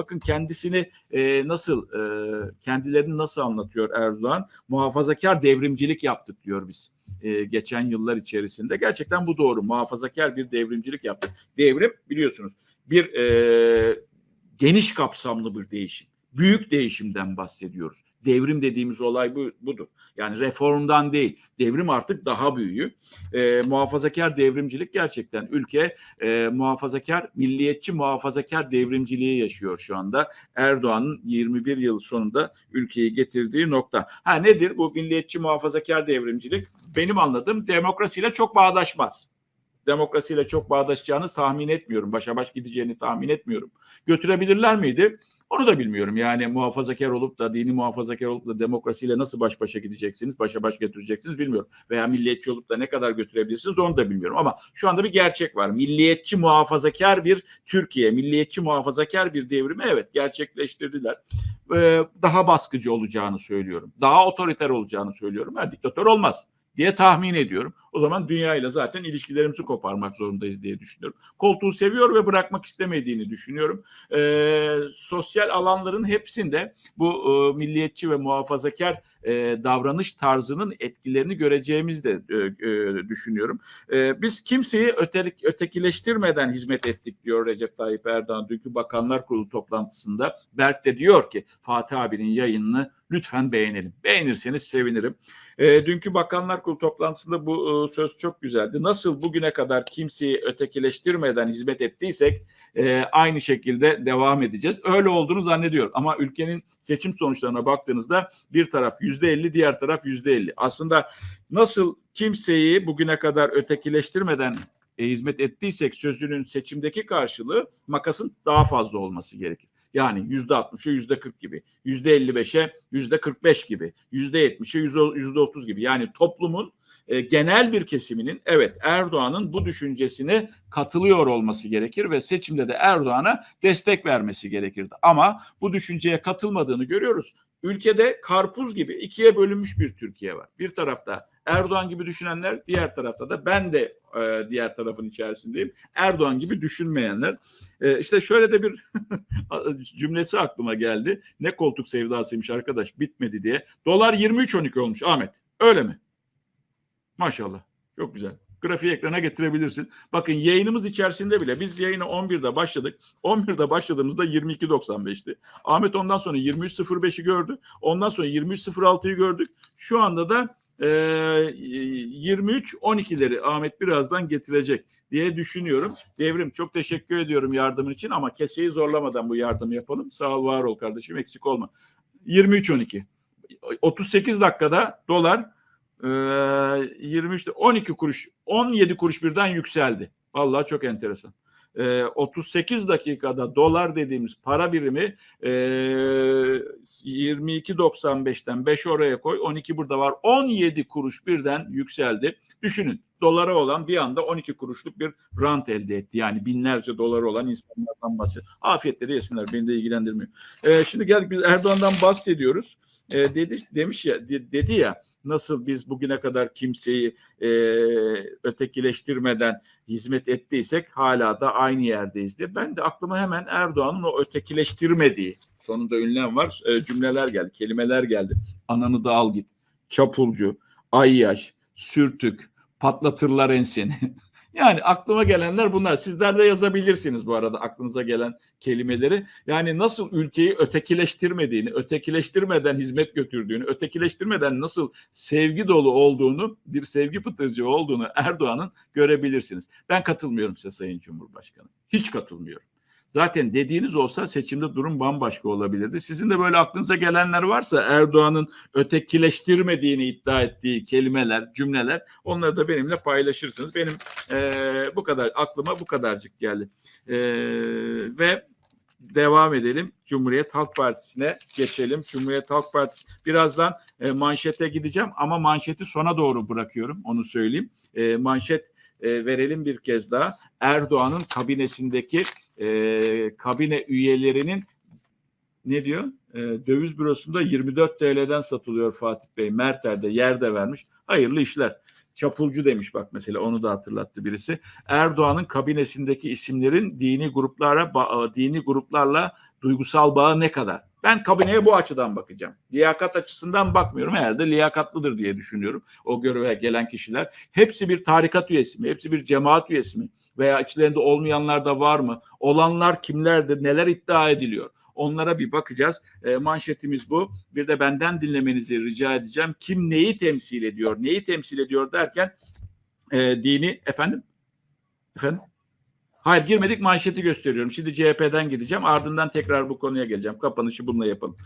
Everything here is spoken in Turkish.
Bakın kendisini e, nasıl e, kendilerini nasıl anlatıyor Erdoğan? Muhafazakar devrimcilik yaptık diyor biz e, geçen yıllar içerisinde. Gerçekten bu doğru. Muhafazakar bir devrimcilik yaptık. Devrim biliyorsunuz bir e, geniş kapsamlı bir değişim. Büyük değişimden bahsediyoruz. Devrim dediğimiz olay bu, budur. Yani reformdan değil. Devrim artık daha büyüğü. E, muhafazakar devrimcilik gerçekten ülke e, muhafazakar, milliyetçi muhafazakar devrimciliği yaşıyor şu anda. Erdoğan'ın 21 yıl sonunda ülkeyi getirdiği nokta. Ha nedir bu milliyetçi muhafazakar devrimcilik? Benim anladığım demokrasiyle çok bağdaşmaz demokrasiyle çok bağdaşacağını tahmin etmiyorum. Başa baş gideceğini tahmin etmiyorum. Götürebilirler miydi? Onu da bilmiyorum. Yani muhafazakar olup da dini muhafazakar olup da demokrasiyle nasıl baş başa gideceksiniz, başa baş götüreceksiniz bilmiyorum. Veya milliyetçi olup da ne kadar götürebilirsiniz onu da bilmiyorum. Ama şu anda bir gerçek var. Milliyetçi muhafazakar bir Türkiye, milliyetçi muhafazakar bir devrimi evet gerçekleştirdiler. Ee, daha baskıcı olacağını söylüyorum. Daha otoriter olacağını söylüyorum. Ha, diktatör olmaz diye tahmin ediyorum. O zaman dünya ile zaten ilişkilerimizi koparmak zorundayız diye düşünüyorum. Koltuğu seviyor ve bırakmak istemediğini düşünüyorum. Ee, sosyal alanların hepsinde bu e, milliyetçi ve muhafazakar e, davranış tarzının etkilerini göreceğimizi de e, e, düşünüyorum. E, biz kimseyi ötelik, ötekileştirmeden hizmet ettik diyor Recep Tayyip Erdoğan dünkü Bakanlar Kurulu toplantısında. Berk de diyor ki Fatih abinin yayınını lütfen beğenelim. Beğenirseniz sevinirim. E, dünkü Bakanlar Kurulu toplantısında bu e, söz çok güzeldi. Nasıl bugüne kadar kimseyi ötekileştirmeden hizmet ettiysek e, aynı şekilde devam edeceğiz. Öyle olduğunu zannediyorum. Ama ülkenin seçim sonuçlarına baktığınızda bir taraf yüzde elli, diğer taraf yüzde elli. Aslında nasıl kimseyi bugüne kadar ötekileştirmeden e, hizmet ettiysek sözünün seçimdeki karşılığı makasın daha fazla olması gerekir. Yani yüzde altmışa yüzde kırk gibi, yüzde elli beşe yüzde kırk beş gibi, yüzde yetmişe yüzde otuz gibi. Yani toplumun e, genel bir kesiminin evet Erdoğan'ın bu düşüncesine katılıyor olması gerekir ve seçimde de Erdoğan'a destek vermesi gerekirdi. Ama bu düşünceye katılmadığını görüyoruz. Ülkede karpuz gibi ikiye bölünmüş bir Türkiye var. Bir tarafta Erdoğan gibi düşünenler, diğer tarafta da ben de e, diğer tarafın içerisindeyim. Erdoğan gibi düşünmeyenler. E, işte şöyle de bir cümlesi aklıma geldi. Ne koltuk sevdasıymış arkadaş bitmedi diye. Dolar 23.12 olmuş Ahmet. Öyle mi? Maşallah. Çok güzel. Grafiği ekrana getirebilirsin. Bakın yayınımız içerisinde bile biz yayına 11'de başladık. 11'de başladığımızda 22.95'ti. Ahmet ondan sonra 23.05'i gördü. Ondan sonra 23.06'yı gördük. Şu anda da e, 23.12'leri Ahmet birazdan getirecek diye düşünüyorum. Devrim çok teşekkür ediyorum yardımın için ama keseyi zorlamadan bu yardımı yapalım. Sağ ol var ol kardeşim eksik olma. 23.12 38 dakikada dolar 23 12 kuruş 17 kuruş birden yükseldi. Vallahi çok enteresan. 38 dakikada dolar dediğimiz para birimi 22.95'ten 5 oraya koy 12 burada var 17 kuruş birden yükseldi. Düşünün dolara olan bir anda 12 kuruşluk bir rant elde etti. Yani binlerce doları olan insanlardan bahsediyor. Afiyetle de yesinler beni de ilgilendirmiyor. Şimdi geldik biz Erdoğan'dan bahsediyoruz e, dedi demiş ya dedi ya nasıl biz bugüne kadar kimseyi e, ötekileştirmeden hizmet ettiysek hala da aynı yerdeyiz diye. Ben de aklıma hemen Erdoğan'ın o ötekileştirmediği sonunda ünlem var e, cümleler geldi, kelimeler geldi. Ananı da al git, çapulcu, ayyaş, sürtük, patlatırlar enseni. Yani aklıma gelenler bunlar. Sizler de yazabilirsiniz bu arada aklınıza gelen kelimeleri. Yani nasıl ülkeyi ötekileştirmediğini, ötekileştirmeden hizmet götürdüğünü, ötekileştirmeden nasıl sevgi dolu olduğunu, bir sevgi pıtırcı olduğunu Erdoğan'ın görebilirsiniz. Ben katılmıyorum size Sayın Cumhurbaşkanı. Hiç katılmıyorum. Zaten dediğiniz olsa seçimde durum bambaşka olabilirdi. Sizin de böyle aklınıza gelenler varsa Erdoğan'ın ötekileştirmediğini iddia ettiği kelimeler, cümleler onları da benimle paylaşırsınız. Benim e, bu kadar aklıma bu kadarcık geldi. E, ve devam edelim. Cumhuriyet Halk Partisi'ne geçelim. Cumhuriyet Halk Partisi birazdan e, manşete gideceğim ama manşeti sona doğru bırakıyorum onu söyleyeyim. E, manşet e, verelim bir kez daha. Erdoğan'ın kabinesindeki e, kabine üyelerinin ne diyor? E, döviz bürosunda 24 TL'den satılıyor Fatih Bey. Merter'de yer de vermiş. Hayırlı işler. Çapulcu demiş bak mesela onu da hatırlattı birisi. Erdoğan'ın kabinesindeki isimlerin dini gruplara dini gruplarla Duygusal bağı ne kadar? Ben kabineye bu açıdan bakacağım. Liyakat açısından bakmıyorum. Herhalde liyakatlıdır diye düşünüyorum. O göreve gelen kişiler. Hepsi bir tarikat üyesi mi? Hepsi bir cemaat üyesi mi? Veya içlerinde olmayanlar da var mı? Olanlar kimlerdir? Neler iddia ediliyor? Onlara bir bakacağız. E, manşetimiz bu. Bir de benden dinlemenizi rica edeceğim. Kim neyi temsil ediyor? Neyi temsil ediyor derken e, dini efendim efendim Hayır girmedik manşeti gösteriyorum. Şimdi CHP'den gideceğim. Ardından tekrar bu konuya geleceğim. Kapanışı bununla yapalım.